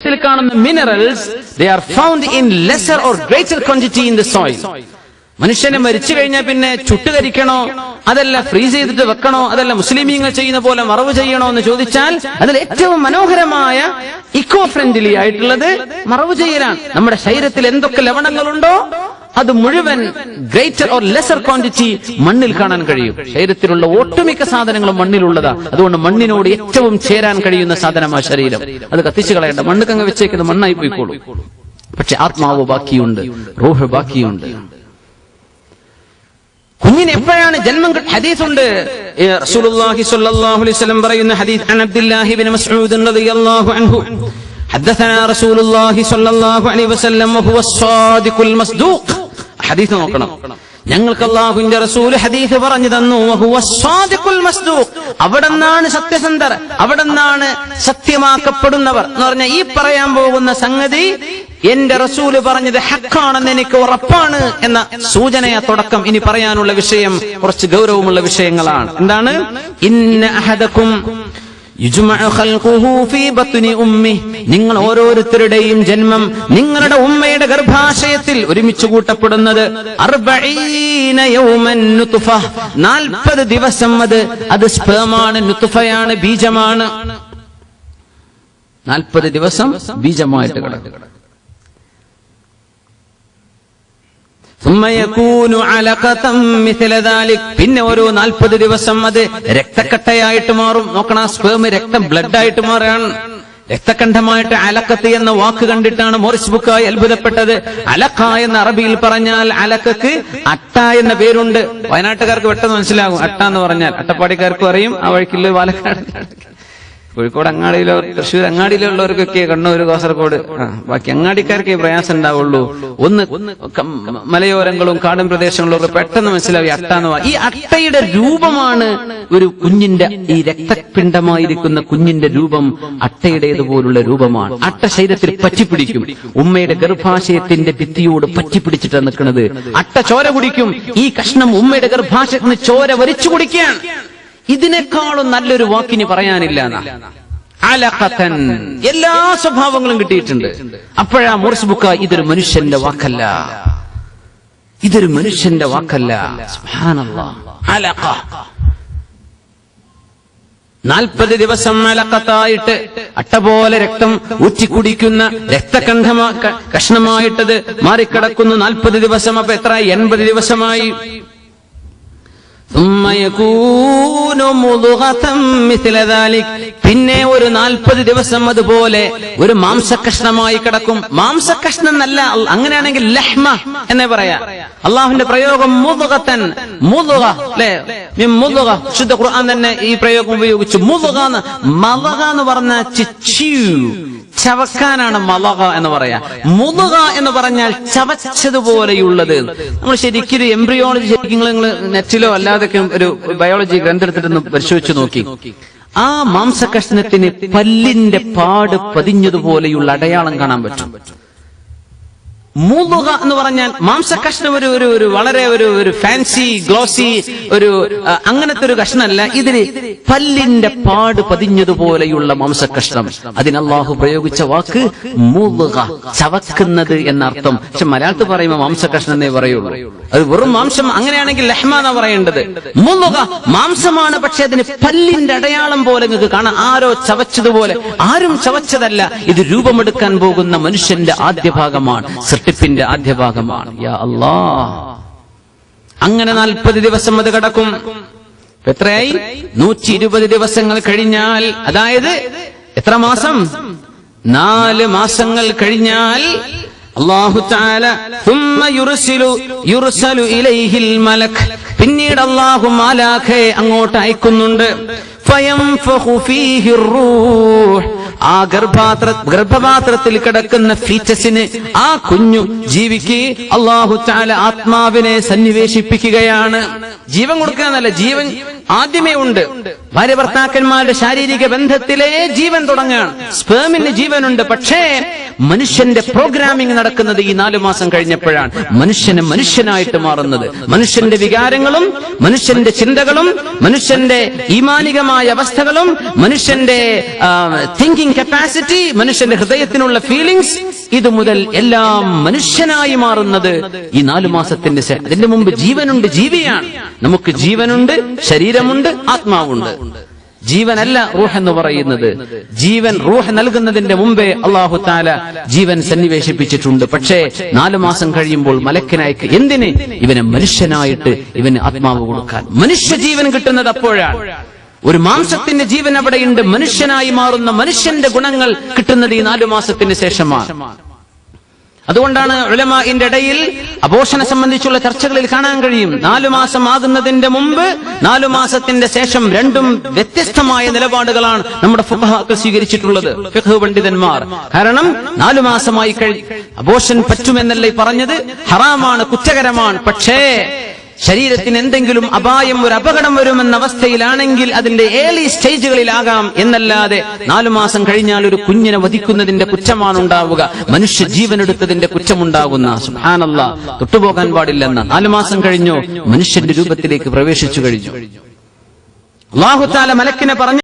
ിൽ കാണുന്ന minerals they are found in lesser or greater quantity in the soil മനുഷ്യനെ മരിച്ചു കഴിഞ്ഞാൽ പിന്നെ ചുട്ടുകരിക്കണോ അതല്ല ഫ്രീസ് ചെയ്തിട്ട് വെക്കണോ? അതല്ല മുസ്ലിമീങ്ങൾ ചെയ്യുന്ന പോലെ മറവ് ചെയ്യണോ എന്ന് ചോദിച്ചാൽ അതിൽ ഏറ്റവും മനോഹരമായ ഇക്കോ ഫ്രണ്ട്ലി ആയിട്ടുള്ളത് മറവ് ചെയ്യലാണ്. നമ്മുടെ ശരീരത്തിൽ എന്തൊക്കെ ലവണങ്ങളുണ്ടോ? അത് മുഴുവൻ ഗ്രേറ്റർ ഓർ ലെസർ ക്വാണ്ടിറ്റി മണ്ണിൽ കാണാൻ കഴിയും ശരീരത്തിലുള്ള ഒട്ടുമിക്ക സാധനങ്ങളും മണ്ണിലുള്ളതാ അതുകൊണ്ട് മണ്ണിനോട് ഏറ്റവും ചേരാൻ കഴിയുന്ന സാധനമാണ് ശരീരം അത് കത്തിച്ചു കളയണ്ട മണ്ണ് കങ്ങ് വെച്ചേക്കുന്നത് മണ്ണായി പോയിക്കോളൂ പക്ഷെ ആത്മാവ് ബാക്കിയുണ്ട് റൂഹ് ബാക്കിയുണ്ട് കുഞ്ഞിന് എപ്പോഴാണ് ജന്മം കിട്ട- ഹദീസുണ്ട് ഏ, റസൂലുള്ളാഹി സ്വല്ലല്ലാഹു അലൈഹി വസല്ലം പറയുന്ന ഹദീസ് അൻ അബ്ദുല്ലാഹി ഇബ്നു മസ്ഊദ് റളിയല്ലാഹു അൻഹു حدثنا رسول الله صلى الله عليه وسلم وهو الصادق المصدوق ഹദീസ് നോക്കണം. ഞങ്ങൾക്ക് അള്ളാഹുവിന്റെ റസൂൽ ഹദീസ് പറഞ്ഞു തന്നു. അവിടെ നിന്നാണ് സത്യസന്ധർ. അവിടെ നിന്നാണ് സത്യമാക്കപ്പെടുന്നവർ. എന്ന് പറഞ്ഞാൽ ഈ പറയാൻ പോകുന്ന സംഗതി എന്റെ റസൂൽ പറഞ്ഞത് ഹക്കാണെന്ന് എനിക്ക് ഉറപ്പാണ് എന്ന സൂചനയ തുടക്കം. ഇനി പറയാനുള്ള വിഷയം കുറച്ച് ഗൗരവമുള്ള വിഷയങ്ങളാണ്. എന്താണ്? ഇന്ന അഹദക്കും നിങ്ങൾ ഓരോരുത്തരുടെയും ജന്മം നിങ്ങളുടെ ഉമ്മയുടെ ഗർഭാശയത്തിൽ ഒരുമിച്ച് കൂട്ടപ്പെടുന്നത്. നാൽപ്പത് യൗമൻ 40 ദിവസം അത് അത് സ്പേമാണ് നുത്തുഫയാണ് ബീജമാണ്. 40 ദിവസം ബീജമായിട്ട് കിടക്കും. പിന്നെ ഓരോ നാൽപ്പത് ദിവസം അത് രക്തക്കട്ടയായിട്ട് മാറും. നോക്കണ സ്പേം രക്തം ബ്ലഡ് ആയിട്ട് മാറാണ് രക്തകണ്ഠമായിട്ട് അലക്കത്ത് എന്ന വാക്ക് കണ്ടിട്ടാണ് മോറിസ് ബുക്കായി അത്ഭുതപ്പെട്ടത്. അലക്ക എന്ന അറബിയിൽ പറഞ്ഞാൽ അലക്കക്ക് അട്ട എന്ന പേരുണ്ട്. വയനാട്ടുകാർക്ക് പെട്ടെന്ന് മനസ്സിലാകും. അട്ട എന്ന് പറഞ്ഞാൽ അട്ടപ്പാടിക്കാർക്കും അറിയും ആ വഴിക്കുള്ള പാലക്കാട് കോഴിക്കോട് അങ്ങാടിയിലോ തൃശ്ശൂർ അങ്ങാടിയിലുള്ളവർക്കൊക്കെ കണ്ണൂർ കാസർഗോഡ് ബാക്കി അങ്ങാടിക്കാർക്കേ പ്രയാസം ഉണ്ടാവുള്ളൂ. ഒന്ന് മലയോരങ്ങളും കാടും പ്രദേശങ്ങളും പെട്ടെന്ന് മനസ്സിലാവും അട്ടാന്ന് ഈ അട്ടയുടെ രൂപമാണ് ഒരു കുഞ്ഞിന്റെ ഈ രക്തപിണ്ഡമായിരിക്കുന്ന കുഞ്ഞിന്റെ രൂപം. അട്ടയുടേതുപോലുള്ള രൂപമാണ്. അട്ട ശരീരത്തിൽ പറ്റിപ്പിടിക്കും. ഉമ്മയുടെ ഗർഭാശയത്തിന്റെ ഭിത്തിയോട് പറ്റിപ്പിടിച്ചിട്ടാണ് നിൽക്കുന്നത്. അട്ട ചോര കുടിക്കും. ഈ കഷ്ണം ഉമ്മയുടെ ഗർഭാശയത്തിന് ചോര വരിച്ചു കുടിക്കുകയാണ്. ഇതിനേക്കാളും നല്ലൊരു വാക്കിന് പറയാനില്ല. അലഖത്തൻ. എല്ലാ സ്വഭാവങ്ങളും കിട്ടിയിട്ടുണ്ട്. അപ്പോഴാ മോർസ് ബുക്ക ഇതൊരു മനുഷ്യന്റെ വാക്കല്ല. ഇതൊരു മനുഷ്യന്റെ വാക്കല്ല. നാൽപ്പത് ദിവസം അലക്കത്തായിട്ട് അട്ട പോലെ രക്തം ഊറ്റിക്കുടിക്കുന്ന രക്തകണ്ഠമാ കഷ്ണമായിട്ടത് മാറിക്കിടക്കുന്നു. നാൽപ്പത് ദിവസം അപ്പൊ എത്ര? എൺപത് ദിവസമായി. പിന്നെ ഒരു നാൽപ്പത് ദിവസം അതുപോലെ ഒരു മാംസകഷ്ണമായി കിടക്കും. മാംസകഷ്ണം എന്നല്ല അങ്ങനെയാണെങ്കിൽ ലഹ്മ എന്നേ പറയാ. അള്ളാഹുന്റെ പ്രയോഗം മുതുകത്തൻ മുതുക അല്ലേ? മുതുക ശുദ്ധ ഖുർആൻ തന്നെ ഈ പ്രയോഗം ഉപയോഗിച്ചു. മുതുക എന്ന് മതക എന്ന് പറഞ്ഞ ചിച്ചു ചവക്കാനാണ് മലക എന്ന് പറയാ. മുതുക എന്ന് പറഞ്ഞാൽ ചവച്ചതുപോലെയുള്ളത്. നമ്മൾ ശരിക്കും എംബ്രിയോളജി ശരിക്കും നിങ്ങൾ നെറ്റിലോ അല്ലാതെ ഒരു ബയോളജി ഗ്രന്ഥത്തിലൊന്ന് പരിശോധിച്ചു നോക്കി. ആ മാംസകഷ്ണത്തിന് പല്ലിന്റെ പാട് പതിഞ്ഞതുപോലെയുള്ള അടയാളം കാണാൻ പറ്റും. മൂതുക എന്ന് പറഞ്ഞാൽ മാംസകഷ്ണം ഒരു ഒരു ഒരു വളരെ ഒരു ഒരു ഫാൻസി ഗ്ലോസി ഒരു അങ്ങനത്തെ ഒരു കഷ്ണമല്ല. ഇതിന് പല്ലിന്റെ പാട് പതിഞ്ഞതുപോലെയുള്ള മാംസകഷ്ണം. അതിന് അള്ളാഹു പ്രയോഗിച്ച വാക്ക് മൂതുക ചവക്കുന്നത് എന്നർത്ഥം. പക്ഷെ മലയാളത്തിൽ പറയുമ്പോൾ മാംസകഷ്ണം എന്നേ പറയുള്ളൂ. അത് വെറും മാംസം അങ്ങനെയാണെങ്കിൽ ലഹ്മ പറയേണ്ടത്. മൂന്നുക മാംസമാണ് പക്ഷെ അതിന് പല്ലിന്റെ അടയാളം പോലെ നിങ്ങൾക്ക് കാണാം. ആരോ ചവച്ചതുപോലെ. ആരും ചവച്ചതല്ല. ഇത് രൂപമെടുക്കാൻ പോകുന്ന മനുഷ്യന്റെ ആദ്യ ഭാഗമാണ്. ടിപ്പിന്റെ ആദ്യ ഭാഗമാണ് യാ അങ്ങനെ നാൽപ്പത് ദിവസം അത് കടക്കും. എത്രയായി? നൂറ്റി ഇരുപത് ദിവസങ്ങൾ കഴിഞ്ഞാൽ അതായത് എത്ര മാസം? നാല് മാസങ്ങൾ കഴിഞ്ഞാൽ പിന്നീട് അള്ളാഹു മാലാഖെ അങ്ങോട്ട് അയക്കുന്നുണ്ട്. ആ ഗർഭാത്ര ഗർഭപാത്രത്തിൽ കിടക്കുന്ന ഫീറ്റസിന് ആ കുഞ്ഞു ജീവിക്ക് അള്ളാഹു ചാല ആത്മാവിനെ സന്നിവേശിപ്പിക്കുകയാണ്. ജീവൻ കൊടുക്കുകയെന്നല്ല ജീവൻ ആദ്യമേ ഉണ്ട്. ഭാര്യ ഭർത്താക്കന്മാരുടെ ശാരീരിക ബന്ധത്തിലേ ജീവൻ തുടങ്ങുകയാണ്. സ്പേമിന് ജീവനുണ്ട് പക്ഷേ മനുഷ്യന്റെ പ്രോഗ്രാമിംഗ് നടക്കുന്നത് ഈ നാലു മാസം കഴിഞ്ഞപ്പോഴാണ്. മനുഷ്യന് മനുഷ്യനായിട്ട് മാറുന്നത്. മനുഷ്യന്റെ വികാരങ്ങളും മനുഷ്യന്റെ ചിന്തകളും മനുഷ്യന്റെ ഈമാനികമായ അവസ്ഥകളും മനുഷ്യന്റെ തിങ്കിങ് കപ്പാസിറ്റി മനുഷ്യന്റെ ഹൃദയത്തിനുള്ള ഫീലിംഗ്സ് ഇത് മുതൽ എല്ലാം മനുഷ്യനായി മാറുന്നത് ഈ നാലു മാസത്തിന്റെ അതിന്റെ മുമ്പ് ജീവനുണ്ട് ജീവിയാണ്. നമുക്ക് ജീവനുണ്ട് ശരീരമുണ്ട് ആത്മാവുണ്ട്. ജീവനല്ല റൂഹ് എന്ന് പറയുന്നത്. ജീവൻ റൂഹ് നൽകുന്നതിന്റെ മുമ്പേ അള്ളാഹു താല ജീവൻ സന്നിവേശിപ്പിച്ചിട്ടുണ്ട്. പക്ഷേ നാലു മാസം കഴിയുമ്പോൾ മലക്കിനായിക്ക് എന്തിന്? ഇവനെ മനുഷ്യനായിട്ട് ഇവന് ആത്മാവ് കൊടുക്കാൻ. മനുഷ്യ ജീവൻ കിട്ടുന്നത് അപ്പോഴാണ്. ഒരു മാംസത്തിന്റെ ജീവൻ അവിടെയുണ്ട്. മനുഷ്യനായി മാറുന്ന മനുഷ്യന്റെ ഗുണങ്ങൾ കിട്ടുന്നത് ഈ നാലു മാസത്തിന് ശേഷമാണ്. അതുകൊണ്ടാണ് ഉലമാന്റെ ഇടയിൽ അപോഷനെ സംബന്ധിച്ചുള്ള ചർച്ചകളിൽ കാണാൻ കഴിയും. നാലു മാസം ആകുന്നതിന്റെ മുമ്പ് നാലു മാസത്തിന്റെ ശേഷം രണ്ടും വ്യത്യസ്തമായ നിലപാടുകളാണ് നമ്മുടെ ഫുഖഹാക്കൾ സ്വീകരിച്ചിട്ടുള്ളത് പണ്ഡിതന്മാർ. കാരണം നാലു മാസമായി കഴി അബോഷൻ പറ്റുമെന്നല്ലേ പറഞ്ഞത്? ഹറാമാണ് കുറ്റകരമാണ്. പക്ഷേ ശരീരത്തിന് എന്തെങ്കിലും അപായം ഒരു അപകടം വരുമെന്ന അവസ്ഥയിലാണെങ്കിൽ അതിന്റെ ഏർലി സ്റ്റേജുകളിലാകാം എന്നല്ലാതെ നാലു മാസം കഴിഞ്ഞാൽ ഒരു കുഞ്ഞിനെ വധിക്കുന്നതിന്റെ കുറ്റമാണ് ഉണ്ടാവുക മനുഷ്യ ജീവനെടുത്തതിന്റെ കുറ്റമുണ്ടാകുന്ന സുഹാനല്ല തൊട്ടുപോകാൻ പാടില്ലെന്ന നാലു മാസം കഴിഞ്ഞു മനുഷ്യന്റെ രൂപത്തിലേക്ക് പ്രവേശിച്ചു കഴിഞ്ഞു. അള്ളാഹുത്താല മലക്കിനെ പറഞ്ഞു